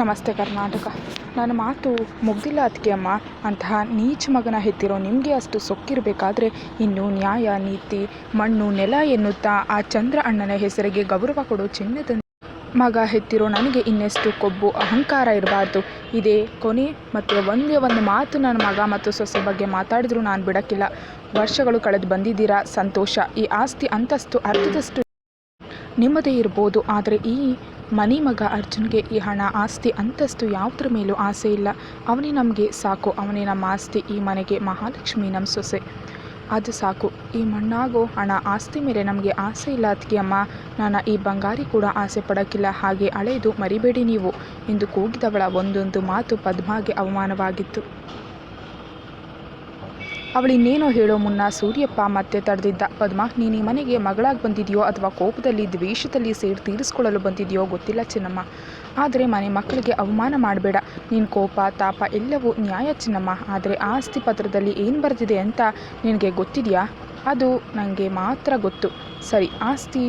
ನಮಸ್ತೆ ಕರ್ನಾಟಕ. ನನ್ನ ಮಾತು ಮುಗ್ದಿಲ್ಲ ಅಮ್ಮ ಅಂತಹ ನೀಚ ಮಗನ ಹೆತ್ತಿರೋ ನಿಮಗೆ ಅಷ್ಟು ಸೊಕ್ಕಿರಬೇಕಾದ್ರೆ ಇನ್ನು ನ್ಯಾಯ, ನೀತಿ, ಮಣ್ಣು, ನೆಲ ಎನ್ನುತ್ತಾ ಆ ಚಂದ್ರ ಅಣ್ಣನ ಹೆಸರಿಗೆ ಗೌರವ ಕೊಡೋ ಚಿನ್ನದ ಮಗ ಹೆತ್ತಿರೋ ನನಗೆ ಇನ್ನೆಷ್ಟು ಕೊಬ್ಬು, ಅಹಂಕಾರ ಇರಬಾರ್ದು. ಇದೇ ಕೊನೆ ಮತ್ತು ಒಂದೇ ಒಂದು ಮಾತು ನನ್ನ ಮಗ ಮತ್ತು ಸೊಸೆ ಬಗ್ಗೆ ಮಾತಾಡಿದ್ರು ನಾನು ಬಿಡೋಕ್ಕಿಲ್ಲ. ವರ್ಷಗಳು ಕಳೆದು ಬಂದಿದ್ದೀರಾ? ಸಂತೋಷ. ಈ ಆಸ್ತಿ ಅಂತಸ್ತು ಅರ್ಧದಷ್ಟು ನಿಮ್ಮದೇ ಇರ್ಬೋದು. ಆದರೆ ಈ ಮನಿ ಮಗ ಅರ್ಜುನ್ಗೆ ಈ ಹಣ, ಆಸ್ತಿ ಅಂತಸ್ತು ಯಾವುದ್ರ ಮೇಲೂ ಆಸೆ ಇಲ್ಲ. ಅವನೇ ನಮಗೆ ಸಾಕು, ಅವನೇ ನಮ್ಮ ಆಸ್ತಿ, ಈ ಮನೆಗೆ ಮಹಾಲಕ್ಷ್ಮಿ ನಮ್ಮ ಸೊಸೆ. ಅದು ಸಾಕು. ಈ ಮಣ್ಣಾಗೋ ಹಣ, ಆಸ್ತಿ ಮೇಲೆ ನಮಗೆ ಆಸೆ ಇಲ್ಲ ಅಮ್ಮ. ನಾನು ಈ ಬಂಗಾರಿ ಕೂಡ ಆಸೆ ಪಡೋಕ್ಕಿಲ್ಲ, ಹಾಗೆ ಅಳೆದು ಮರಿಬೇಡಿ ನೀವು. ಎಂದು ಕೂಗಿದವಳ ಒಂದೊಂದು ಮಾತು ಪದ್ಮಾಗೆ ಅವಮಾನವಾಗಿತ್ತು. ಅವಳಿನ್ನೇನೋ ಹೇಳೋ ಮುನ್ನ ಸೂರ್ಯಪ್ಪ ಮತ್ತೆ ತಡೆದಿದ್ದ. ಪದ್ಮ, ನೀನು ಈ ಮನೆಗೆ ಮಗಳಾಗಿ ಬಂದಿದೆಯೋ ಅಥವಾ ಕೋಪದಲ್ಲಿ, ದ್ವೇಷದಲ್ಲಿ ಸೇರಿ ತೀರಿಸ್ಕೊಳ್ಳಲು ಬಂದಿದೆಯೋ ಗೊತ್ತಿಲ್ಲ ಚಿನ್ನಮ್ಮ. ಆದರೆ ಮನೆ ಮಕ್ಕಳಿಗೆ ಅವಮಾನ ಮಾಡಬೇಡ. ನೀನು ಕೋಪ, ತಾಪ ಎಲ್ಲವೂ ನ್ಯಾಯ ಚಿನ್ನಮ್ಮ. ಆದರೆ ಆಸ್ತಿ ಪತ್ರದಲ್ಲಿ ಏನು ಬರೆದಿದೆ ಅಂತ ನಿನಗೆ ಗೊತ್ತಿದೆಯಾ? ಅದು ನನಗೆ ಮಾತ್ರ ಗೊತ್ತು. ಸರಿ, ಆಸ್ತಿ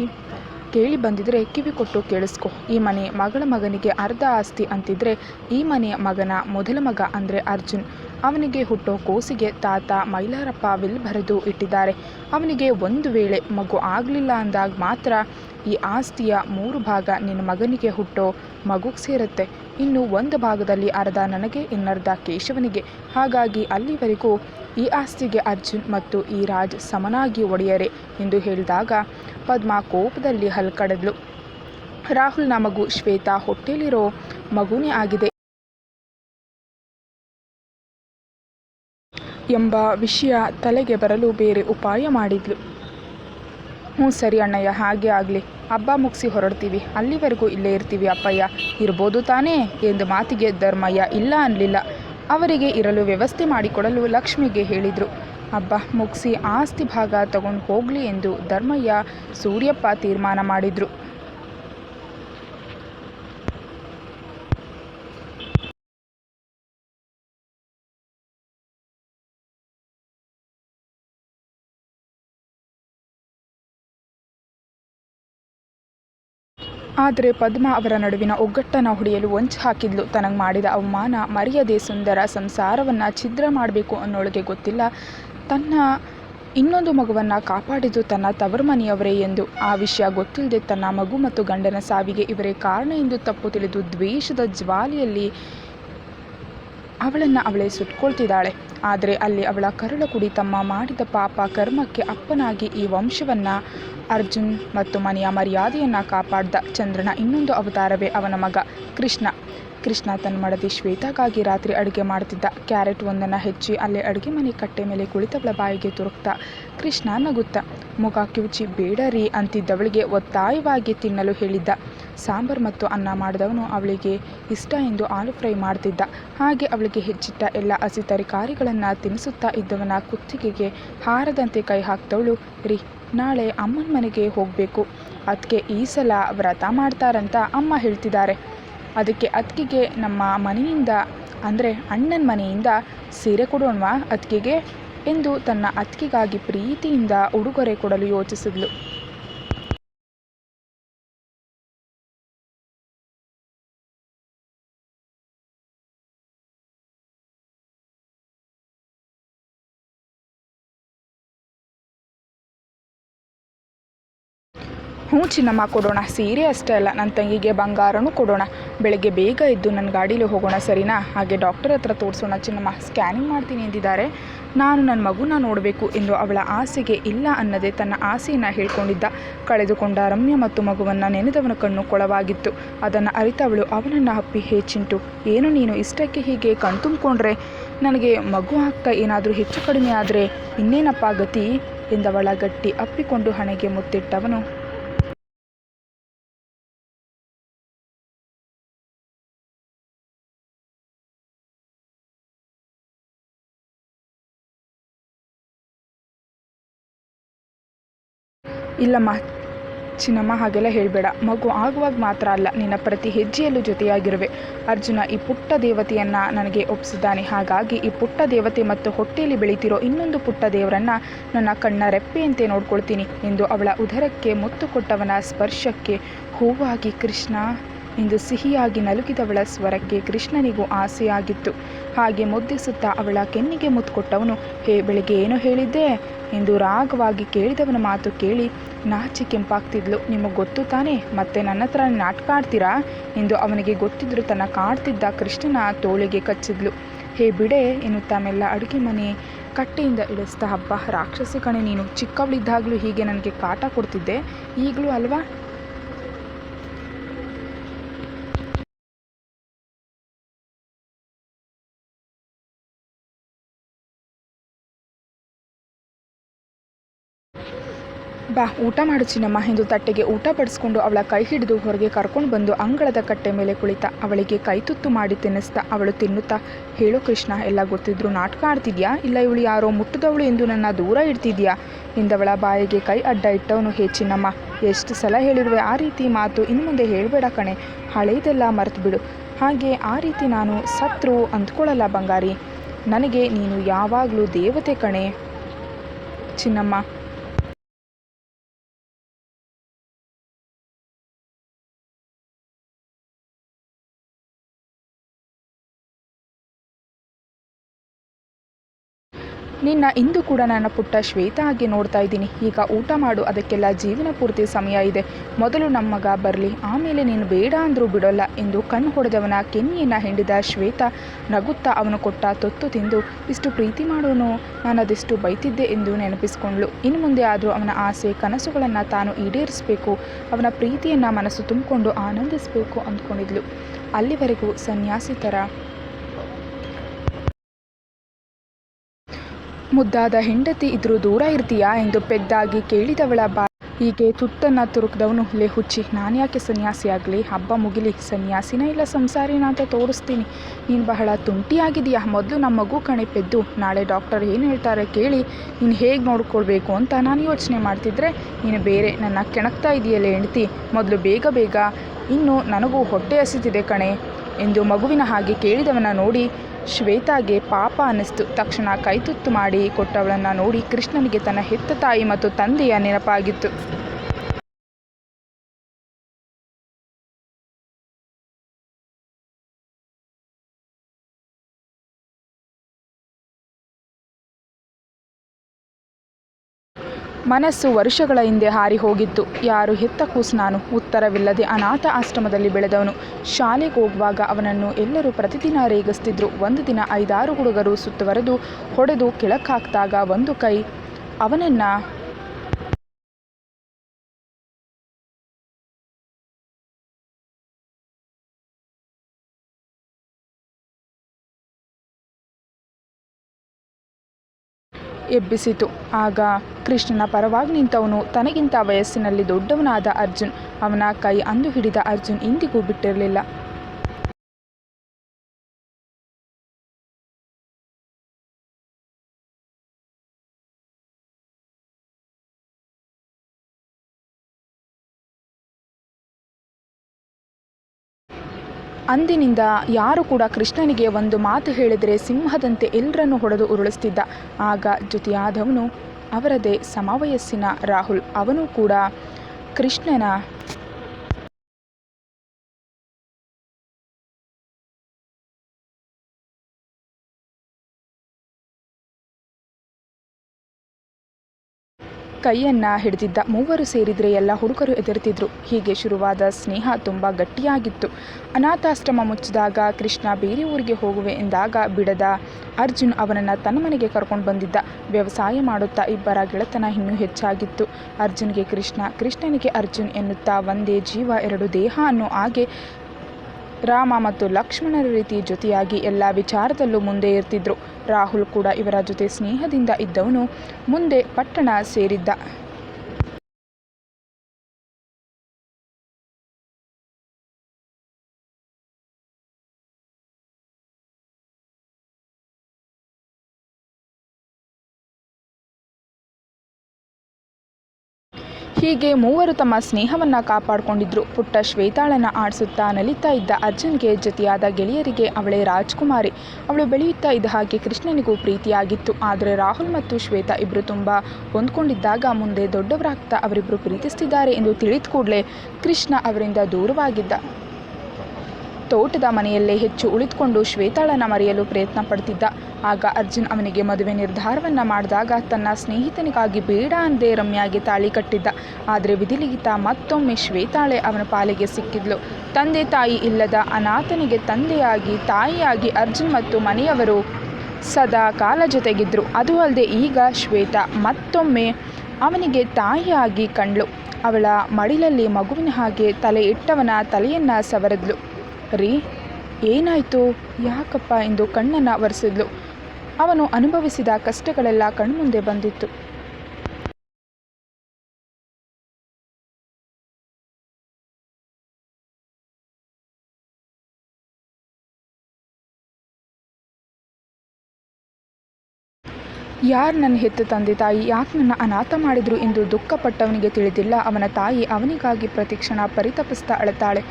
ಕೇಳಿ ಬಂದಿದ್ರೆ ಕಿವಿ ಕೊಟ್ಟು ಕೇಳಿಸ್ಕೊ. ಈ ಮನೆ ಮಗಳ ಮಗನಿಗೆ ಅರ್ಧ ಆಸ್ತಿ ಅಂತಿದ್ರೆ ಈ ಮನೆಯ ಮಗನ ಮೊದಲ ಮಗ ಅಂದರೆ ಅರ್ಜುನ್. ಅವನಿಗೆ ಹುಟ್ಟೋ ಕೋಸಿಗೆ ತಾತ ಮೈಲಾರಪ್ಪ ವಿಲ್ ಬರೆದು ಇಟ್ಟಿದ್ದಾರೆ. ಅವನಿಗೆ ಒಂದು ವೇಳೆ ಮಗು ಆಗಲಿಲ್ಲ ಅಂದಾಗ ಮಾತ್ರ ಈ ಆಸ್ತಿಯ ಮೂರು ಭಾಗ ನಿನ್ನ ಮಗನಿಗೆ ಹುಟ್ಟೋ ಮಗುಗೆ ಸೇರುತ್ತೆ. ಇನ್ನು ಒಂದು ಭಾಗದಲ್ಲಿ ಅರ್ಧ ನನಗೆ, ಇನ್ನರ್ಧ ಕೇಶವನಿಗೆ. ಹಾಗಾಗಿ ಅಲ್ಲಿವರೆಗೂ ಈ ಆಸ್ತಿಗೆ ಅರ್ಜುನ್ ಮತ್ತು ಈ ರಾಜ್ ಸಮನಾಗಿ ಒಡೆಯರೆ ಎಂದು ಹೇಳಿದಾಗ ಪದ್ಮ ಕೋಪದಲ್ಲಿ ಹಲ್ಕಡದ್ಲು. ರಾಹುಲ್ನ ಮಗು ಶ್ವೇತಾ ಹೊಟ್ಟೆಲಿರೋ ಮಗುನೇ ಆಗಿದೆ. ಎಂಬ ವಿಷಯ ತಲೆಗೆ ಬರಲು ಬೇರೆ ಉಪಾಯ ಮಾಡಿದ್ಲು. ಹ್ಞೂ ಸರಿ ಅಣ್ಣಯ್ಯ, ಹಾಗೆ ಆಗಲಿ. ಹಬ್ಬ ಮುಗಿಸಿ ಹೊರಡ್ತೀವಿ. ಅಲ್ಲಿವರೆಗೂ ಇಲ್ಲೇ ಇರ್ತೀವಿ ಅಪ್ಪಯ್ಯ. ಇರ್ಬೋದು ತಾನೇ ಎಂದು ಮಾತಿಗೆ ಧರ್ಮಯ್ಯ ಇಲ್ಲ ಅನ್ನಲಿಲ್ಲ ಅವರಿಗೆ ಇರಲು ವ್ಯವಸ್ಥೆ ಮಾಡಿಕೊಡಲು ಲಕ್ಷ್ಮಿಗೆ ಹೇಳಿದರು. ಹಬ್ಬ ಮುಗಿಸಿ ಆಸ್ತಿ ಭಾಗ ತಗೊಂಡು ಹೋಗಲಿ ಎಂದು ಧರ್ಮಯ್ಯ ಸೂರ್ಯಪ್ಪ ತೀರ್ಮಾನ ಮಾಡಿದರು. ಆದರೆ ಪದ್ಮ ಅವರ ನಡುವಿನ ಒಗ್ಗಟ್ಟನ್ನು ಹೊಡೆಯಲು ಹೊಂಚು ಹಾಕಿದ್ಲು. ತನಗೆ ಮಾಡಿದ ಅವಮಾನ ಮರೆಯದೆ ಸುಂದರ ಸಂಸಾರವನ್ನು ಛಿದ್ರ ಮಾಡಬೇಕು ಅನ್ನೋಳಿಗೆ ಗೊತ್ತಿಲ್ಲ. ತನ್ನ ಇನ್ನೊಂದು ಮಗುವನ್ನು ಕಾಪಾಡಿದ್ದು ತನ್ನ ತವರು ಮನೆಯವರೇ ಎಂದು. ಆ ವಿಷಯ ಗೊತ್ತಿಲ್ಲದೆ ತನ್ನ ಮಗು ಮತ್ತು ಗಂಡನ ಸಾವಿಗೆ ಇವರೇ ಕಾರಣ ಎಂದು ತಪ್ಪು ತಿಳಿದು ದ್ವೇಷದ ಜ್ವಾಲೆಯಲ್ಲಿ ಅವಳನ್ನು ಅವಳೇ ಸುಟ್ಕೊಳ್ತಿದ್ದಾಳೆ. ಆದರೆ ಅಲ್ಲಿ ಅವಳ ಕರುಳ ಕುಡಿ ತಮ್ಮ ಮಾಡಿದ ಪಾಪ ಕರ್ಮಕ್ಕೆ ಅಪ್ಪನಾಗಿ ಈ ವಂಶವನ್ನು ಅರ್ಜುನ್ ಮತ್ತು ಮನೆಯ ಮರ್ಯಾದೆಯನ್ನು ಕಾಪಾಡ್ದ ಚಂದ್ರನ ಇನ್ನೊಂದು ಅವತಾರವೇ ಅವನ ಮಗ ಕೃಷ್ಣ. ಕೃಷ್ಣ ತನ್ನ ಮಡದಿ ಶ್ವೇತಾಗಾಗಿ ರಾತ್ರಿ ಅಡುಗೆ ಮಾಡ್ತಿದ್ದ ಕ್ಯಾರೆಟ್ ಒಂದನ್ನು ಹೆಚ್ಚಿ ಅಲ್ಲೇ ಅಡುಗೆ ಮನೆ ಕಟ್ಟೆ ಮೇಲೆ ಕುಳಿತವಳ ಬಾಯಿಗೆ ತುರುಕ್ತಾ. ಕೃಷ್ಣ ನಗುತ್ತ. ಮುಖ ಕಿವುಚಿ ಬೇಡ ರೀ ಅಂತಿದ್ದವಳಿಗೆ ಒತ್ತಾಯವಾಗಿ ತಿನ್ನಲು ಹೇಳಿದ್ದ. ಸಾಂಬಾರು ಮತ್ತು ಅನ್ನ ಮಾಡಿದವನು ಅವಳಿಗೆ ಇಷ್ಟ ಎಂದು ಆಲೂ ಫ್ರೈ ಮಾಡ್ತಿದ್ದ. ಹಾಗೆ ಅವಳಿಗೆ ಹೆಚ್ಚಿಟ್ಟ ಎಲ್ಲ ಹಸಿ ತರಕಾರಿಗಳನ್ನು ತಿನ್ನಿಸುತ್ತಾ ಇದ್ದವನ ಕುತ್ತಿಗೆಗೆ ಹಾರದಂತೆ ಕೈ ಹಾಕ್ತವಳು. ರೀ, ನಾಳೆ ಅಮ್ಮನ ಮನೆಗೆ ಹೋಗಬೇಕು. ಅದಕ್ಕೆ ಈ ಸಲ ವ್ರತ ಮಾಡ್ತಾರಂತ ಅಮ್ಮ ಹೇಳ್ತಿದ್ದಾರೆ. ಅದಕ್ಕೆ ಅತ್ತಿಗೆಗೆ ನಮ್ಮ ಮನೆಯಿಂದ, ಅಂದರೆ ಅಣ್ಣನ ಮನೆಯಿಂದ ಸೀರೆ ಕೊಡೋಣವಾ ಅತ್ತಿಗೆಗೆ ಎಂದು ತನ್ನ ಅತ್ತಿಗೆಗಾಗಿ ಪ್ರೀತಿಯಿಂದ ಉಡುಗೊರೆ ಕೊಡಲು ಯೋಚಿಸಿದ್ಲು. ಹ್ಞೂ ಚಿನ್ನಮ್ಮ ಕೊಡೋಣ, ಸೀರೆ ಅಷ್ಟೇ ಅಲ್ಲ ನನ್ನ ತಂಗಿಗೆ ಬಂಗಾರನೂ ಕೊಡೋಣ. ಬೆಳಗ್ಗೆ ಬೇಗ ಎದ್ದು ನನ್ನ ಗಾಡೀಲಿ ಹೋಗೋಣ ಸರಿನಾ? ಹಾಗೆ ಡಾಕ್ಟರ್ ಹತ್ರ ತೋರಿಸೋಣ ಚಿನ್ನಮ್ಮ. ಸ್ಕ್ಯಾನಿಂಗ್ ಮಾಡ್ತೀನಿ ಎಂದಿದ್ದಾರೆ. ನಾನು ನನ್ನ ಮಗುನ ನೋಡಬೇಕು ಎಂದು ಅವಳ ಆಸೆಗೆ ಇಲ್ಲ ಅನ್ನದೆ ತನ್ನ ಆಸೆಯನ್ನು ಹೇಳ್ಕೊಂಡಿದ್ದ. ಕಳೆದುಕೊಂಡ ರಮ್ಯ ಮತ್ತು ಮಗುವನ್ನು ನೆನೆದವನ ಕಣ್ಣು ಕೊಳವಾಗಿತ್ತು. ಅದನ್ನು ಅರಿತವಳು, ಅವನನ್ನು ಹಪ್ಪಿ ಹೆಚ್ಚಿಂಟು ಚಿಂಟು, ಏನು ನೀನು ಇಷ್ಟಕ್ಕೆ ಹೀಗೆ ಕಣ್ತುಂಬ್ಕೊಂಡ್ರೆ? ನನಗೆ ಮಗು ಆಗ್ತಾ ಏನಾದರೂ ಹೆಚ್ಚು ಕಡಿಮೆ ಆದರೆ ಇನ್ನೇನಪ್ಪ ಗತಿ? ಎಂದವಳ ಗಟ್ಟಿ ಅಪ್ಪಿಕೊಂಡು ಹಣೆಗೆ ಮುತ್ತಿಟ್ಟವನು. ಇಲ್ಲಮ್ಮ ಚಿನ್ನಮ್ಮ ಹಾಗೆಲ್ಲ ಹೇಳಬೇಡ. ಮಗು ಆಗುವಾಗ ಮಾತ್ರ ಅಲ್ಲ, ನಿನ್ನ ಪ್ರತಿ ಹೆಜ್ಜೆಯಲ್ಲೂ ಜೊತೆಯಾಗಿರುವೆ. ಅರ್ಜುನ, ಈ ಪುಟ್ಟ ದೇವತೆಯನ್ನು ನನಗೆ ಒಪ್ಪಿಸಿದ್ದಾನೆ ಹಾಗಾಗಿ ಈ ಪುಟ್ಟ ದೇವತೆ ಮತ್ತು ಹೊಟ್ಟೆಯಲ್ಲಿ ಬೆಳೀತಿರೋ ಇನ್ನೊಂದು ಪುಟ್ಟ ದೇವರನ್ನು ನನ್ನ ಕಣ್ಣ ರೆಪ್ಪೆಯಂತೆ ನೋಡ್ಕೊಳ್ತೀನಿ ಎಂದು ಅವಳ ಉದರಕ್ಕೆ ಮುತ್ತು ಕೊಟ್ಟವನ ಸ್ಪರ್ಶಕ್ಕೆ ಹೂವಾಗಿ ಕೃಷ್ಣ ಎಂದು ಸಿಹಿಯಾಗಿ ನಲುಕಿದವಳ ಸ್ವರಕ್ಕೆ ಕೃಷ್ಣನಿಗೂ ಆಸೆಯಾಗಿತ್ತು. ಹಾಗೆ ಮುದ್ದಿಸುತ್ತಾ ಅವಳ ಕೆನ್ನಿಗೆ ಮುದ್ದು ಕೊಟ್ಟವನು ಹೇ, ಬೆಳಿಗ್ಗೆ ಏನು ಹೇಳಿದ್ದೆ? ಎಂದು ರಾಗವಾಗಿ ಕೇಳಿದವನ ಮಾತು ಕೇಳಿ ನಾಚಿ ಕೆಂಪಾಗ್ತಿದ್ಲು, ನಿಮಗೆ ಗೊತ್ತು ತಾನೇ? ಮತ್ತೆ ನನ್ನ ಹತ್ರ ನಾಟಕ ಆಡ್ತೀರಾ? ಎಂದು ಅವನಿಗೆ ಗೊತ್ತಿದ್ದರೂ ತನ್ನ ಕಾಡ್ತಿದ್ದ ಕೃಷ್ಣನ ತೋಳಿಗೆ ಕಚ್ಚಿದ್ಲು. ಹೇ, ಬಿಡೆ, ಎನ್ನುತ್ತಾ ಮೆಲ್ಲ ಅಡುಗೆ ಮನೆ ಕಟ್ಟೆಯಿಂದ ಇಳಿಸ್ತಾ ಹಬ್ಬ ರಾಕ್ಷಸಿ ಕಣೆ ನೀನು, ಚಿಕ್ಕವಳಿದ್ದಾಗಲೂ ಹೀಗೆ ನನಗೆ ಕಾಟ ಕೊಡ್ತಿದ್ದೆ, ಈಗಲೂ ಅಲ್ವಾ? ಬಾ, ಊಟ ಮಾಡು ಚಿನ್ನಮ್ಮ ಎಂದು ತಟ್ಟೆಗೆ ಊಟ ಬಡಿಸ್ಕೊಂಡು ಅವಳ ಕೈ ಹಿಡಿದು ಹೊರಗೆ ಕರ್ಕೊಂಡು ಬಂದು ಅಂಗಳದ ಕಟ್ಟೆ ಮೇಲೆ ಕುಳಿತ. ಅವಳಿಗೆ ಕೈ ತುತ್ತು ಮಾಡಿ ತಿನ್ನಿಸ್ತಾ ಅವಳು ತಿನ್ನುತ್ತಾ, ಹೇಳು ಕೃಷ್ಣ, ಎಲ್ಲ ಗೊತ್ತಿದ್ರು ನಾಟಕ ಆಡ್ತಿದ್ಯಾ? ಇಲ್ಲ ಇವಳು ಯಾರೋ ಮುಟ್ಟದವಳು ಎಂದು ನನ್ನ ದೂರ ಇಡ್ತಿದ್ಯಾ? ಎಂದವಳ ಬಾಯಿಗೆ ಕೈ ಅಡ್ಡ ಇಟ್ಟವನು, ಹೇ ಚಿನ್ನಮ್ಮ, ಎಷ್ಟು ಸಲ ಹೇಳಿರುವೆ ಆ ರೀತಿ ಮಾತು, ಇನ್ನು ಮುಂದೆ ಹೇಳಬೇಡ ಕಣೆ ಹಳೆಯದೆಲ್ಲ ಮರೆತು ಬಿಡು ಹಾಗೆ ಆ ರೀತಿ ನಾನು ಸತ್ರು ಅಂದ್ಕೊಳ್ಳಲ್ಲ ಬಂಗಾರಿ. ನನಗೆ ನೀನು ಯಾವಾಗಲೂ ದೇವತೆ ಕಣೆ. ಚಿನ್ನಮ್ಮ ನಿನ್ನ ಇಂದು ಕೂಡ ನನ್ನ ಪುಟ್ಟ ಶ್ವೇತ ಆಗಿ ನೋಡ್ತಾ ಇದ್ದೀನಿ. ಈಗ ಊಟ ಮಾಡು, ಅದಕ್ಕೆಲ್ಲ ಜೀವನ ಪೂರ್ತಿ ಸಮಯ ಇದೆ. ಮೊದಲು ನಮ್ಮ ಮಗ ಬರಲಿ, ಆಮೇಲೆ ನೀನು ಬೇಡ ಅಂದರೂ ಬಿಡೋಲ್ಲ ಎಂದು ಕಣ್ಣು ಹೊಡೆದವನ ಕೆನ್ನಿಯನ್ನು ಹಿಂಡಿದ ಶ್ವೇತ ನಗುತ್ತಾ ಅವನು ಕೊಟ್ಟ ತೊತ್ತು ತಿಂದು, ಇಷ್ಟು ಪ್ರೀತಿ ಮಾಡೋನು? ನಾನು ಅದೆಷ್ಟು ಬೈತಿದ್ದೆ ಎಂದು ನೆನಪಿಸಿಕೊಂಡ್ಳು. ಇನ್ನು ಮುಂದೆ ಆದರೂ ಅವನ ಆಸೆ, ಕನಸುಗಳನ್ನು ತಾನು ಈಡೇರಿಸಬೇಕು, ಅವನ ಪ್ರೀತಿಯನ್ನು ಮನಸ್ಸು ತುಂಬಿಕೊಂಡು ಆನಂದಿಸಬೇಕು ಅಂದ್ಕೊಂಡಿದ್ಲು. ಅಲ್ಲಿವರೆಗೂ ಸನ್ಯಾಸಿ ಥರ ಮುದ್ದಾದ ಹೆಂಡತಿ ಇದ್ರೂ ದೂರ ಇರ್ತೀಯಾ ಎಂದು ಪೆದ್ದಾಗಿ ಕೇಳಿದವಳ ಬಾ ಹೀಗೆ ತುತ್ತನ್ನ ತುರುಕ್ದವನು, ಲೇ ಹುಚ್ಚಿ, ನಾನು ಯಾಕೆ ಸನ್ಯಾಸಿಯಾಗಲಿ ಹಬ್ಬ ಮುಗಿಲಿ, ಸನ್ಯಾಸಿನ ಇಲ್ಲ ಸಂಸಾರಿನ ಅಂತ ತೋರಿಸ್ತೀನಿ. ನೀನು ಬಹಳ ತುಂಟಿಯಾಗಿದೆಯಾ ಮೊದಲು ನಮ್ಮ ಮಗು ಕಣೆ ಪೆದ್ದು, ನಾಳೆ ಡಾಕ್ಟರ್ ಏನು ಹೇಳ್ತಾರೆ ಕೇಳಿ, ನೀನು ಹೇಗೆ ನೋಡ್ಕೊಳ್ಬೇಕು ಅಂತ ನಾನು ಯೋಚನೆ ಮಾಡ್ತಿದ್ರೆ, ನೀನು ಬೇರೆ, ನನ್ನ ಕೆಣಕ್ತಾ ಇದೆಯಲ್ಲ ಹೆಂಡ್ತಿ, ಮೊದಲು ಬೇಗ ಬೇಗ. ಇನ್ನು ನನಗೂ ಹೊಟ್ಟೆ ಹಸಿತಿದೆ ಕಣೆ. ಎಂದು ಮಗುವಿನ ಹಾಗೆ ಕೇಳಿದವನ ನೋಡಿ ಶ್ವೇತಾಗೆ ಪಾಪ ಅನ್ನಿಸ್ತು. ತಕ್ಷಣ ಕೈತುತ್ತು ಮಾಡಿ ಕೊಟ್ಟವಳನ್ನು ನೋಡಿ ಕೃಷ್ಣನಿಗೆ ತನ್ನ ಹೆತ್ತ ತಾಯಿ ಮತ್ತು ತಂದೆಯ ನೆನಪಾಗಿತ್ತು. ಮನಸ್ಸು ವರ್ಷಗಳ ಹಿಂದೆ ಹಾರಿ ಹೋಗಿತ್ತು. ಯಾರು ಹೆತ್ತ ಕೂಸು ನಾನು ಉತ್ತರವಿಲ್ಲದೆ ಅನಾಥ ಆಶ್ರಮದಲ್ಲಿ ಬೆಳೆದವನು. ಶಾಲೆಗೆ ಹೋಗುವಾಗ ಅವನನ್ನು ಎಲ್ಲರೂ ಪ್ರತಿದಿನ ರೇಗಿಸ್ತಿದ್ರು. ಒಂದು ದಿನ ಐದಾರು ಹುಡುಗರು ಸುತ್ತುವರೆದು ಹೊಡೆದು ಕೆಳಕ್ಕಾಕ್ದಾಗ ಒಂದು ಕೈ ಅವನನ್ನು ಎಬ್ಬಿಸಿತು. ಆಗ ಕೃಷ್ಣನ ಪರವಾಗಿ ನಿಂತವನು. ತನಗಿಂತ ವಯಸ್ಸಿನಲ್ಲಿ ದೊಡ್ಡವನಾದ ಅರ್ಜುನ್. ಅವನ ಕೈ ಅಂದು ಹಿಡಿದ ಅರ್ಜುನ್ ಇಂದಿಗೂ ಬಿಟ್ಟಿರಲಿಲ್ಲ. ಅಂದಿನಿಂದ ಯಾರು ಕೂಡ ಕೃಷ್ಣನಿಗೆ ಒಂದು ಮಾತು ಹೇಳಿದರೆ ಸಿಂಹದಂತೆ ಎಲ್ಲರನ್ನು ಹೊಡೆದು ಉರುಳಿಸ್ತಿದ್ದ. ಆಗ ಜೊತೆಯಾದವನು ಅವರದೇ ಸಮವಯಸ್ಸಿನ ರಾಹುಲ್. ಅವನು ಕೂಡ ಕೃಷ್ಣನ ಕೈಯನ್ನು ಹಿಡಿದಿದ್ದ ಮೂವರು ಸೇರಿದರೆ ಎಲ್ಲ ಹುಡುಗರು ಎದುರುತ್ತಿದ್ರು ಹೀಗೆ ಶುರುವಾದ ಸ್ನೇಹ ತುಂಬ ಗಟ್ಟಿಯಾಗಿತ್ತು. ಅನಾಥಾಶ್ರಮ ಮುಚ್ಚಿದಾಗ ಕೃಷ್ಣ ಬೇರೆ ಊರಿಗೆ ಹೋಗುವೆ ಎಂದಾಗ ಬಿಡದ ಅರ್ಜುನ್ ಅವನನ್ನು ತನ್ನ ಮನೆಗೆ ಕರ್ಕೊಂಡು ಬಂದಿದ್ದ. ವ್ಯವಸಾಯ ಮಾಡುತ್ತಾ ಇಬ್ಬರ ಗೆಳೆತನ ಇನ್ನೂ ಹೆಚ್ಚಾಗಿತ್ತು. ಅರ್ಜುನ್ಗೆ ಕೃಷ್ಣ, ಕೃಷ್ಣನಿಗೆ ಅರ್ಜುನ್ ಎನ್ನುತ್ತಾ ಒಂದೇ ಜೀವ, ಎರಡು ದೇಹ ಅನ್ನೋ ಹಾಗೆ ರಾಮ ಮತ್ತು ಲಕ್ಷ್ಮಣರ ರೀತಿ ಜೊತೆಯಾಗಿ ಎಲ್ಲ ವಿಚಾರದಲ್ಲೂ ಮುಂದೆ ಇರ್ತಿದ್ರು. ರಾಹುಲ್ ಕೂಡ ಇವರ ಜೊತೆ ಸ್ನೇಹದಿಂದ ಇದ್ದವನು. ಮುಂದೆ ಪಟ್ಟಣ ಸೇರಿದ್ದ. ಹೀಗೆ ಮೂವರು ತಮ್ಮ ಸ್ನೇಹವನ್ನು ಕಾಪಾಡಿಕೊಂಡಿದ್ರು. ಪುಟ್ಟ ಶ್ವೇತಾಳನ ಆಡಿಸುತ್ತಾ ನಲಿತಾ ಇದ್ದ ಅರ್ಜುನ್ಗೆ ಜೊತೆಯಾದ ಗೆಳೆಯರಿಗೆ ಅವಳೇ ರಾಜ್ಕುಮಾರಿ. ಅವಳು ಬೆಳೆಯುತ್ತಾ ಇದ್ದ ಹಾಗೆ ಕೃಷ್ಣನಿಗೂ ಪ್ರೀತಿಯಾಗಿತ್ತು. ಆದರೆ ರಾಹುಲ್ ಮತ್ತು ಶ್ವೇತಾ ಇಬ್ಬರು ತುಂಬ ಹೊಂದ್ಕೊಂಡಿದ್ದಾಗ ಮುಂದೆ ದೊಡ್ಡವರಾಗ್ತಾ ಅವರಿಬ್ಬರು ಪ್ರೀತಿಸ್ತಿದ್ದಾರೆ ಎಂದು ತಿಳಿದ ಕೂಡಲೇ ಕೃಷ್ಣ ಅವರಿಂದ ದೂರವಾಗಿದ್ದ. ತೋಟದ ಮನೆಯಲ್ಲೇ ಹೆಚ್ಚು ಉಳಿದುಕೊಂಡು ಶ್ವೇತಾಳನ ಮರೆಯಲು ಪ್ರಯತ್ನ ಪಡ್ತಿದ್ದ. ಆಗ ಅರ್ಜುನ್ ಅವನಿಗೆ ಮದುವೆ ನಿರ್ಧಾರವನ್ನು ಮಾಡಿದಾಗ ತನ್ನ ಸ್ನೇಹಿತನಿಗಾಗಿ ಬೇಡ ಅಂದೇ ರಮ್ಯಾಗೆ ತಾಳಿ ಕಟ್ಟಿದ್ದ. ಆದರೆ ವಿಧಿಲಿಹಿತ ಮತ್ತೊಮ್ಮೆ ಶ್ವೇತಾಳೆ ಅವನ ಪಾಲಿಗೆ ಸಿಕ್ಕಿದ್ಲು. ತಂದೆ ತಾಯಿ ಇಲ್ಲದ ಅನಾಥನಿಗೆ ತಂದೆಯಾಗಿ, ತಾಯಿಯಾಗಿ ಅರ್ಜುನ್ ಮತ್ತು ಮನೆಯವರು ಸದಾ ಕಾಲ ಜೊತೆಗಿದ್ರು. ಅದು ಅಲ್ಲದೆ ಈಗ ಶ್ವೇತಾ ಮತ್ತೊಮ್ಮೆ ಅವನಿಗೆ ತಾಯಿಯಾಗಿ ಕಂಡ್ಳು ಅವಳ ಮಡಿಲಲ್ಲಿ ಮಗುವಿನ ಹಾಗೆ ತಲೆ ಇಟ್ಟವನ ತಲೆಯನ್ನು ಸವರಿದ್ಲು. ರೀ ಏನಾಯಿತು? ಯಾಕಪ್ಪ ಎಂದು ಕಣ್ಣನ್ನು ಒರೆಸಿದ್ಲು? ಅವನು ಅನುಭವಿಸಿದ ಕಷ್ಟಗಳೆಲ್ಲ ಕಣ್ಮುಂದೆ ಬಂದಿತ್ತು. ಯಾರು ನನ್ನ ಹೆತ್ತ ತಂದೆ ತಾಯಿ? ಯಾಕೆ ನನ್ನ ಅನಾಥ ಮಾಡಿದರು ಎಂದು ದುಃಖಪಟ್ಟವನಿಗೆ ತಿಳಿದಿಲ್ಲ. ಅವನ ತಾಯಿ ಅವನಿಗಾಗಿ ಪ್ರತಿಕ್ಷಣ ಪರಿತಪಿಸ್ತಾ ಅಳುತ್ತಾಳೆ.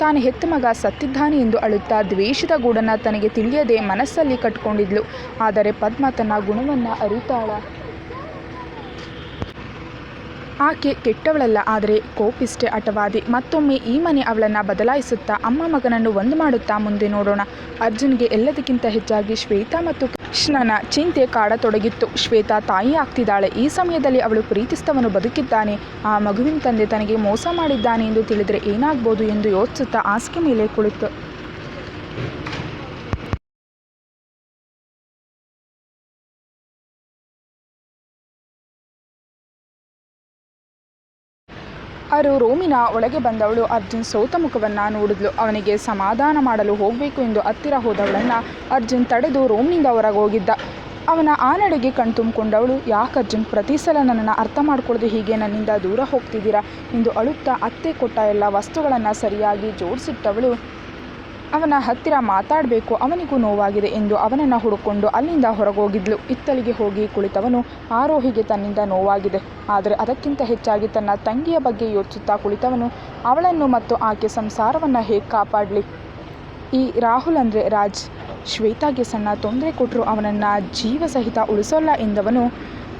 ತಾನು ಹೆತ್ತ ಮಗ ಸತ್ತಿದ್ದಾನೆ ಎಂದು ಅಳುತ್ತಾ ದ್ವೇಷದ ಗೂಡನ್ನು ತನಗೆ ತಿಳಿಯದೆ ಮನಸ್ಸಲ್ಲಿ ಕಟ್ಕೊಂಡಿದ್ಲು. ಆದರೆ ಪದ್ಮ ತನ್ನ ಗುಣವನ್ನು ಅರಿತಾಳ. ಆಕೆ ಕೆಟ್ಟವಳಲ್ಲ, ಆದರೆ ಕೋಪಿಷ್ಟೆ ಅಟವಾದಿ ಮತ್ತೊಮ್ಮೆ ಈ ಮನೆ ಅವಳನ್ನು ಬದಲಾಯಿಸುತ್ತಾ ಅಮ್ಮ ಮಗನನ್ನು ಒಂದು ಮಾಡುತ್ತಾ ಮುಂದೆ ನೋಡೋಣ. ಅರ್ಜುನ್ಗೆ ಎಲ್ಲದಕ್ಕಿಂತ ಹೆಚ್ಚಾಗಿ ಶ್ವೇತಾ ಮತ್ತು ಕೃಷ್ಣನ ಚಿಂತೆ ಕಾಡತೊಡಗಿತ್ತು. ಶ್ವೇತಾ ತಾಯಿ ಆಗ್ತಿದ್ದಾಳೆ. ಈ ಸಮಯದಲ್ಲಿ ಅವಳು ಪ್ರೀತಿಸ್ತವನು ಬದುಕಿದ್ದಾನೆ. ಆ ಮಗುವಿನ ತಂದೆ ತನಗೆ ಮೋಸ ಮಾಡಿದ್ದಾನೆ ಎಂದು ತಿಳಿದರೆ ಏನಾಗ್ಬೋದು ಎಂದು ಯೋಚಿಸುತ್ತಾ ಹಾಸಿಗೆ ಮೇಲೆ ಕುಳಿತು. ಅರು ರೋಮಿನ ಒಳಗೆ ಬಂದವಳು ಅರ್ಜುನ್ ಸೋತ ಮುಖವನ್ನು ನೋಡಿದ್ಲು. ಅವನಿಗೆ ಸಮಾಧಾನ ಮಾಡಲು ಹೋಗಬೇಕು ಎಂದು ಹತ್ತಿರ ಹೋದವಳನ್ನು ಅರ್ಜುನ್ ತಡೆದು ರೂಮ್ನಿಂದ ಹೊರಗೆ ಹೋಗಿದ್ದ. ಅವನ ಆ ನಡೆಗೆ ಕಣ್ತುಂಬಿಕೊಂಡವಳು ಯಾಕೆ ಅರ್ಜುನ್, ಪ್ರತಿ ಸಲ ನನ್ನನ್ನು ಅರ್ಥ ಮಾಡಿಕೊಳ್ಳದೆ ಹೀಗೆ? ನನ್ನಿಂದ ದೂರ ಹೋಗ್ತಿದ್ದೀರಾ? ಎಂದು ಅಳುತ್ತಾ ಅತ್ತೆ ಕೊಟ್ಟ ಎಲ್ಲ ವಸ್ತುಗಳನ್ನು ಸರಿಯಾಗಿ ಜೋಡಿಸಿಟ್ಟವಳು. ಅವನ ಹತ್ತಿರ ಮಾತಾಡಬೇಕು, ಅವನಿಗೂ ನೋವಾಗಿದೆ ಎಂದು ಅವನನ್ನು ಹುಡುಕೊಂಡು ಅಲ್ಲಿಂದ ಹೊರಗೋಗಿದ್ಲು. ಇತ್ತಲಿಗೆ ಹೋಗಿ ಕುಳಿತವನು ಆರೋಹಿಗೆ ತನ್ನಿಂದ ನೋವಾಗಿದೆ. ಆದರೆ ಅದಕ್ಕಿಂತ ಹೆಚ್ಚಾಗಿ ತನ್ನ ತಂಗಿಯ ಬಗ್ಗೆ ಯೋಚಿಸುತ್ತಾ ಕುಳಿತವನು, ಅವಳನ್ನು ಮತ್ತು ಆಕೆ ಸಂಸಾರವನ್ನು ಹೇಗೆ ಕಾಪಾಡಲಿ? ಈ ರಾಹುಲ್ ಅಂದರೆ ರಾಜ್. ಶ್ವೇತಾಗೆ ಸಣ್ಣ ತೊಂದರೆ ಕೊಟ್ಟರು ಅವನನ್ನು ಜೀವ ಸಹಿತ ಉಳಿಸೋಲ್ಲ ಎಂದವನು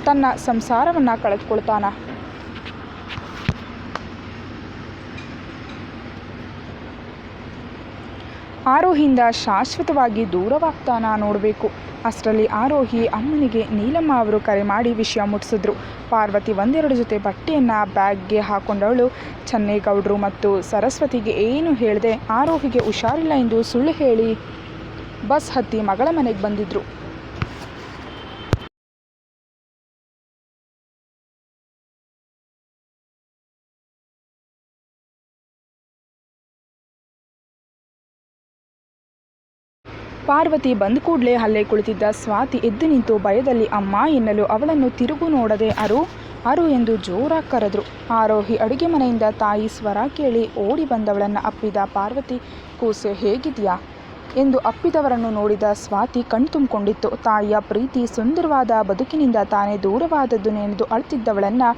ತನ್ನ ಸಂಸಾರವನ್ನು ಕಳೆದುಕೊಳ್ತಾನ. ಆರೋಹಿಯಿಂದ ಶಾಶ್ವತವಾಗಿ ದೂರವಾಗ್ತಾನ ನೋಡಬೇಕು. ಅಷ್ಟರಲ್ಲಿ ಆರೋಹಿ ಅಮ್ಮನಿಗೆ ನೀಲಮ್ಮ ಅವರು ಕರೆ ಮಾಡಿ ವಿಷಯ ಮುಟ್ಟಿಸಿದ್ರು. ಪಾರ್ವತಿ ಒಂದೆರಡು ಜೊತೆ ಬಟ್ಟೆಯನ್ನು ಬ್ಯಾಗ್ಗೆ ಹಾಕೊಂಡವಳು. ಚನ್ನೇಗೌಡರು ಮತ್ತು ಸರಸ್ವತಿಗೆ ಏನು ಹೇಳದೆ ಆರೋಹಿಗೆ ಹುಷಾರಿಲ್ಲ ಎಂದು ಸುಳ್ಳು ಹೇಳಿ ಬಸ್ ಹತ್ತಿ ಮಗಳ ಮನೆಗೆ ಬಂದಿದ್ರು. ಪಾರ್ವತಿ ಬಂದ ಕೂಡಲೇ ಅಲ್ಲೇ ಕುಳಿತಿದ್ದ ಸ್ವಾತಿ ಎದ್ದು ನಿಂತು ಭಯದಲ್ಲಿ, ಅಮ್ಮ ಎನ್ನಲು ಅವಳನ್ನು ತಿರುಗು ನೋಡದೆ ಅರು ಅರು ಎಂದು ಜೋರಾಗಿ ಕರೆದ್ರು. ಆರೋಹಿ ಅಡುಗೆ ಮನೆಯಿಂದ ತಾಯಿ ಸ್ವರ ಕೇಳಿ ಓಡಿ ಬಂದವಳನ್ನು ಅಪ್ಪಿದ ಪಾರ್ವತಿ, ಕೂಸು ಹೇಗಿದೆಯಾ? ಎಂದು ಅಪ್ಪಿದವರನ್ನು ನೋಡಿದ ಸ್ವಾತಿ ಕಣ್ತುಂಬಿಕೊಂಡಿತ್ತು ತಾಯಿಯ ಪ್ರೀತಿ ಸುಂದರವಾದ ಬದುಕಿನಿಂದ ತಾನೇ ದೂರವಾದದ್ದು ನೆನೆದು ಅಳ್ತಿದ್ದವಳನ್ನು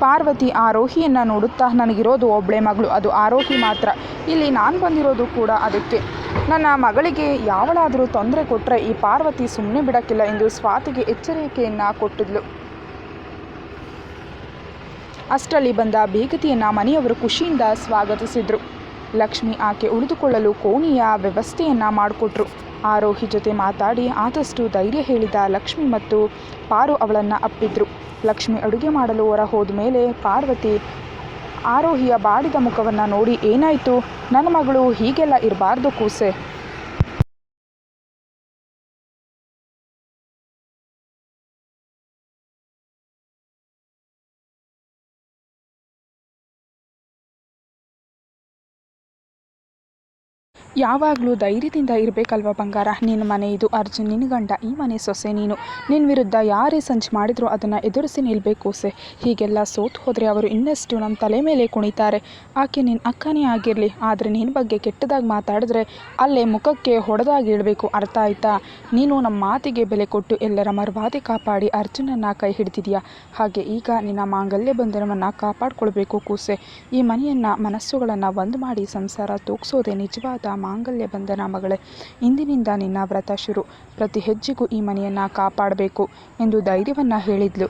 ಪಾರ್ವತಿ ಆರೋಹಿಯನ್ನು ನೋಡುತ್ತಾ ನನಗಿರೋದು ಒಬ್ಬಳೆ ಮಗಳು. ಅದು ಆರೋಹಿ ಮಾತ್ರ. ಇಲ್ಲಿ ನಾನು ಬಂದಿರೋದು ಕೂಡ ಅದಕ್ಕೆ. ನನ್ನ ಮಗಳಿಗೆ ಯಾವಳಾದರೂ ತೊಂದರೆ ಕೊಟ್ಟರೆ ಈ ಪಾರ್ವತಿ ಸುಮ್ಮನೆ ಬಿಡೋಕ್ಕಿಲ್ಲ ಎಂದು ಸ್ವಾತಿಗೆ ಎಚ್ಚರಿಕೆಯನ್ನು ಕೊಟ್ಟಿದ್ಲು. ಅಷ್ಟರಲ್ಲಿ ಬಂದ ಬೇಗತಿಯನ್ನು ಮನೆಯವರು ಖುಷಿಯಿಂದ ಸ್ವಾಗತಿಸಿದರು. ಲಕ್ಷ್ಮಿ ಆಕೆ ಉಳಿದುಕೊಳ್ಳಲು ಕೋಣೆಯ ವ್ಯವಸ್ಥೆಯನ್ನು ಮಾಡಿಕೊಟ್ರು. ಆರೋಹಿ ಜೊತೆ ಮಾತಾಡಿ ಆದಷ್ಟು ಧೈರ್ಯ ಹೇಳಿದ ಲಕ್ಷ್ಮಿ ಮತ್ತು ಪಾರು ಅವಳನ್ನು ಅಪ್ಪಿದ್ರು. ಲಕ್ಷ್ಮಿ ಅಡುಗೆ ಮಾಡಲು ಹೊರ ಹೋದ ಮೇಲೆ ಪಾರ್ವತಿ ಆರೋಹಿಯ ಬಾಡಿದ ಮುಖವನ್ನು ನೋಡಿ ಏನಾಯಿತು? ನನ್ನ ಮಗಳು ಹೀಗೆಲ್ಲ ಇರಬಾರ್ದು ಕೂಸೆ. ಯಾವಾಗಲೂ ಧೈರ್ಯದಿಂದ ಇರಬೇಕಲ್ವ ಬಂಗಾರ? ನಿನ್ನ ಮನೆ ಇದು ಅರ್ಜುನ್, ನಿನ್ನ ಗಂಡ, ಈ ಮನೆ ಸೊಸೆ ನೀನು. ನಿನ್ನ ವಿರುದ್ಧ ಯಾರೇ ಸಂಚು ಮಾಡಿದರೂ ಅದನ್ನು ಎದುರಿಸಿ ನಿಲ್ಲಬೇಕು ಸೆ ಹೀಗೆಲ್ಲ ಸೋತು ಹೋದರೆ ಅವರು ಇನ್ನಷ್ಟು ನಮ್ಮ ತಲೆ ಮೇಲೆ ಕುಣಿತಾರೆ. ಆಕೆ ನಿನ್ನ ಅಕ್ಕನೇ ಆಗಿರಲಿ, ಆದರೆ ನಿನ್ನ ಬಗ್ಗೆ ಕೆಟ್ಟದಾಗಿ ಮಾತಾಡಿದ್ರೆ ಅಲ್ಲೇ ಮುಖಕ್ಕೆ ಹೊಡೆದಾಗಿ ಇಡಬೇಕು, ಅರ್ಥ ಆಯ್ತಾ? ನೀನು ನಮ್ಮ ಮಾತಿಗೆ ಬೆಲೆ ಕೊಟ್ಟು ಎಲ್ಲರ ಮರ್ವಾದೆ ಕಾಪಾಡಿ ಅರ್ಜುನನ್ನು ಕೈ ಹಿಡಿದಿದೆಯಾ? ಹಾಗೆ ಈಗ ನಿನ್ನ ಮಾಂಗಲ್ಯ ಬಂಧನವನ್ನು ಕಾಪಾಡಿಕೊಳ್ಬೇಕು ಕೂಸೆ. ಈ ಮನೆಯನ್ನು, ಮನಸ್ಸುಗಳನ್ನು ಒಂದು ಮಾಡಿ ಸಂಸಾರ ತೂಗಿಸೋದೇ ನಿಜವಾದ ಮಾಂಗಲ್ಯ ಬಂಧನ ಮಗಳೇ ಇಂದಿನಿಂದ ನಿನ್ನ ವ್ರತ ಶುರು. ಪ್ರತಿ ಹೆಜ್ಜೆಗೂ ಈ ಮನೆಯನ್ನು ಕಾಪಾಡಬೇಕು ಎಂದು ಧೈರ್ಯವನ್ನು ಹೇಳಿದ್ಲು.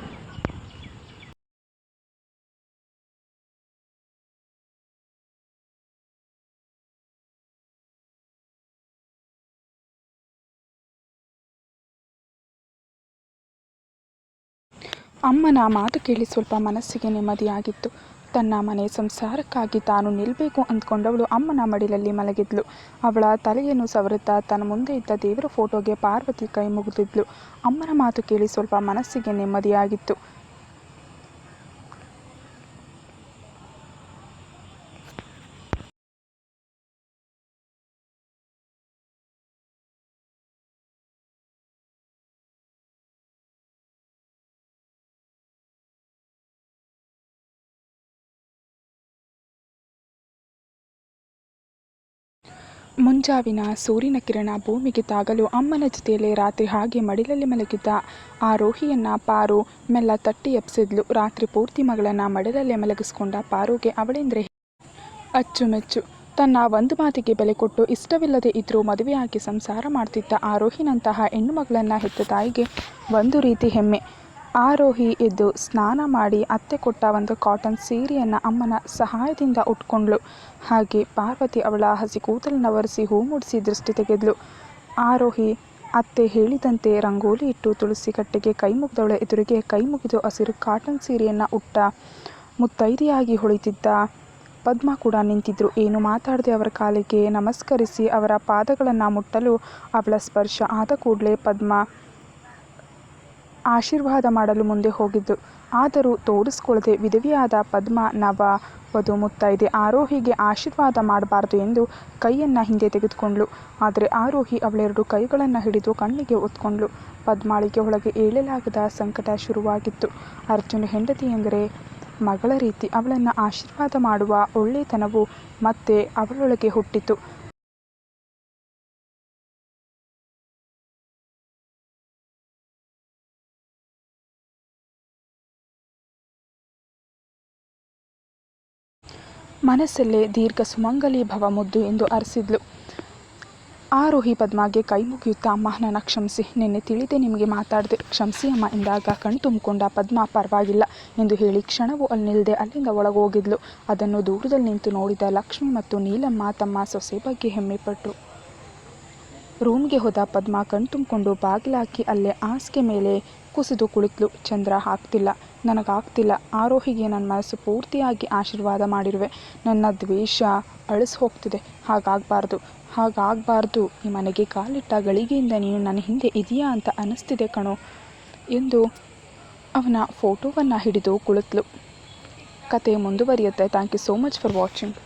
ಅಮ್ಮನ ಮಾತು ಕೇಳಿ ಸ್ವಲ್ಪ ಮನಸ್ಸಿಗೆ ನೆಮ್ಮದಿಯಾಗಿತ್ತು. ತನ್ನ ಮನೆ ಸಂಸಾರಕ್ಕಾಗಿ ತಾನು ನಿಲ್ಲಬೇಕು ಅಂದ್ಕೊಂಡವಳು ಅಮ್ಮನ ಮಡಿಲಲ್ಲಿ ಮಲಗಿದ್ಲು. ಅವಳ ತಲೆಯನ್ನು ಸವರುತ್ತಾ ತನ್ನ ಮುಂದೆ ಇದ್ದ ದೇವರ ಫೋಟೋಗೆ ಪಾರ್ವತಿ ಕೈ ಮುಗಿದಿದ್ಲು. ಅಮ್ಮನ ಮಾತು ಕೇಳಿ ಸ್ವಲ್ಪ ಮನಸ್ಸಿಗೆ ನೆಮ್ಮದಿಯಾಗಿತ್ತು. ಮುಂಜಾವಿನ ಸೂರ್ಯನ ಕಿರಣ ಭೂಮಿಗೆ ತಾಗಲು ಅಮ್ಮನ ಜೊತೆಯಲ್ಲೇ ರಾತ್ರಿ ಹಾಗೆ ಮಡಿಲಲ್ಲಿ ಮಲಗಿದ್ದ ಆ ರೋಹಿಯನ್ನ ಪಾರು ಮೆಲ್ಲ ತಟ್ಟಿ ಎಪ್ಸಿದ್ಲು ರಾತ್ರಿ ಪೂರ್ತಿ ಮಗಳನ್ನ ಮಡಿಲಲ್ಲೇ ಮಲಗಿಸ್ಕೊಂಡ ಪಾರುಗೆ ಅವಳೆಂದರೆ ಅಚ್ಚುಮೆಚ್ಚು. ತನ್ನ ಒಂದು ಮಾತಿಗೆ ಬೆಲೆ ಕೊಟ್ಟು ಇಷ್ಟವಿಲ್ಲದೆ ಇದ್ರೂ ಮದುವೆಯಾಗಿ ಸಂಸಾರ ಮಾಡ್ತಿದ್ದ ಆರೋಹಿನಂತಹ ಹೆಣ್ಣು ಮಗಳನ್ನು ಹೆತ್ತ ತಾಯಿಗೆ ಒಂದು ರೀತಿ ಹೆಮ್ಮೆ. ಆರೋಹಿ ಎದ್ದು ಸ್ನಾನ ಮಾಡಿ ಅತ್ತೆ ಕೊಟ್ಟ ಒಂದು ಕಾಟನ್ ಸೀರೆಯನ್ನು ಅಮ್ಮನ ಸಹಾಯದಿಂದ ಉಟ್ಕೊಂಡ್ಳು. ಹಾಗೆ ಪಾರ್ವತಿ ಅವಳ ಹಸಿ ಕೂದಲನ್ನ ಒರೆಸಿ ಹೂ ಮೂಡಿಸಿ ದೃಷ್ಟಿ ತೆಗೆದ್ಲು. ಆರೋಹಿ, ಅತ್ತೆ ಹೇಳಿದಂತೆ ರಂಗೋಲಿ ಇಟ್ಟು ತುಳಸಿ ಕಟ್ಟೆಗೆ ಕೈ ಮುಗಿದವಳ ಎದುರಿಗೆ ಕೈ ಮುಗಿದು ಹಸಿರು ಕಾಟನ್ ಸೀರೆಯನ್ನು ಉಟ್ಟ. ಮುತ್ತೈದೆಯಾಗಿ ಹೊಳಿತಿದ್ದ ಪದ್ಮ ಕೂಡ ನಿಂತಿದ್ರು. ಏನು ಮಾತಾಡದೆ ಅವರ ಕಾಲಿಗೆ ನಮಸ್ಕರಿಸಿ ಅವರ ಪಾದಗಳನ್ನು ಮುಟ್ಟಲು ಅವಳ ಸ್ಪರ್ಶ ಆದ ಕೂಡಲೇ ಪದ್ಮ ಆಶೀರ್ವಾದ ಮಾಡಲು ಮುಂದೆ ಹೋಗಿದ್ದು. ಆದರೂ ತೋರಿಸಿಕೊಳ್ಳದೆ ವಿಧವಿಯಾದ ಪದ್ಮ ನವ ವಧು ಮುತ್ತೈದೆ ಆರೋಹಿಗೆ ಆಶೀರ್ವಾದ ಮಾಡಬಾರ್ದು ಎಂದು ಕೈಯನ್ನು ಹಿಂದೆ ತೆಗೆದುಕೊಂಡ್ಳು. ಆದರೆ ಆರೋಹಿ ಅವಳೆರಡು ಕೈಗಳನ್ನು ಹಿಡಿದು ಕಣ್ಣಿಗೆ ಒತ್ಕೊಂಡ್ಳು ಪದ್ಮಾಳಿಗೆ ಒಳಗೆ ಏಳಲಾಗದ ಸಂಕಟ ಶುರುವಾಗಿತ್ತು. ಅರ್ಜುನ ಹೆಂಡತಿ ಎಂದರೆ ಮಗಳ ರೀತಿ. ಅವಳನ್ನು ಆಶೀರ್ವಾದ ಮಾಡುವ ಒಳ್ಳೆತನವು ಮತ್ತೆ ಅವಳೊಳಗೆ ಹುಟ್ಟಿತು ಮನಸ್ಸಲ್ಲೇ ದೀರ್ಘ ಸುಮಂಗಲಿ ಭವ ಮುದ್ದು ಎಂದು ಅರಸಿದ್ಲು. ಆರೋಹಿ ಪದ್ಮಾಗೆ ಕೈ ಮುಗಿಯುತ್ತಾ ಅಮ್ಮ ನನ್ನ ಕ್ಷಮಿಸಿ. ನಿನ್ನೆ ತಿಳಿದೆ ನಿಮಗೆ ಮಾತಾಡಿದೆ. ಕ್ಷಮಿಸಿ ಅಮ್ಮ ಎಂದಾಗ ಕಣ್ಣು ತುಂಬಿಕೊಂಡ ಪದ್ಮ ಪರವಾಗಿಲ್ಲ ಎಂದು ಹೇಳಿ ಕ್ಷಣವೂ ಅಲ್ಲಿ ನಿಲ್ಲದೆ ಅಲ್ಲಿಂದ ಒಳಗೋಗಿದ್ಲು. ಅದನ್ನು ದೂರದಲ್ಲಿ ನಿಂತು ನೋಡಿದ ಲಕ್ಷ್ಮಿ ಮತ್ತು ನೀಲಮ್ಮ ತಮ್ಮ ಸೊಸೆ ಬಗ್ಗೆ ಹೆಮ್ಮೆಪಟ್ಟರು ರೂಮ್ಗೆ ಹೋದ ಪದ್ಮ ಕಣ್ ತುಂಬಿಕೊಂಡು ಬಾಗಿಲಾಕಿ ಅಲ್ಲೇ ಹಾಸಿಗೆ ಮೇಲೆ ಕುಸಿದು ಕುಳಿತಳು. ಚಂದ್ರ ಹಾಕ್ತಿಲ್ಲ ನನಗಾಗ್ತಿಲ್ಲ. ಆರೋಹಿಗೆ ನನ್ನ ಮನಸ್ಸು ಪೂರ್ತಿಯಾಗಿ ಆಶೀರ್ವಾದ ಮಾಡಿರುವೆ. ನನ್ನ ದ್ವೇಷ ಅಳಿಸಿ ಹೋಗ್ತಿದೆ ಹಾಗಾಗಬಾರ್ದು. ಹಾಗಾಗಬಾರ್ದು. ಈ ಮನೆಗೆ ಕಾಲಿಟ್ಟ ಗಳಿಗೆಯಿಂದ ನೀನು ನನ್ನ ಹಿಂದೆ ಇದೆಯಾ ಅಂತ ಅನ್ನಿಸ್ತಿದೆ ಕಣೋ ಎಂದು ಅವನ ಫೋಟೋವನ್ನು ಹಿಡಿದು ಕುಳಿತಳು. ಕತೆ ಮುಂದುವರಿಯುತ್ತೆ. Thank you so much for watching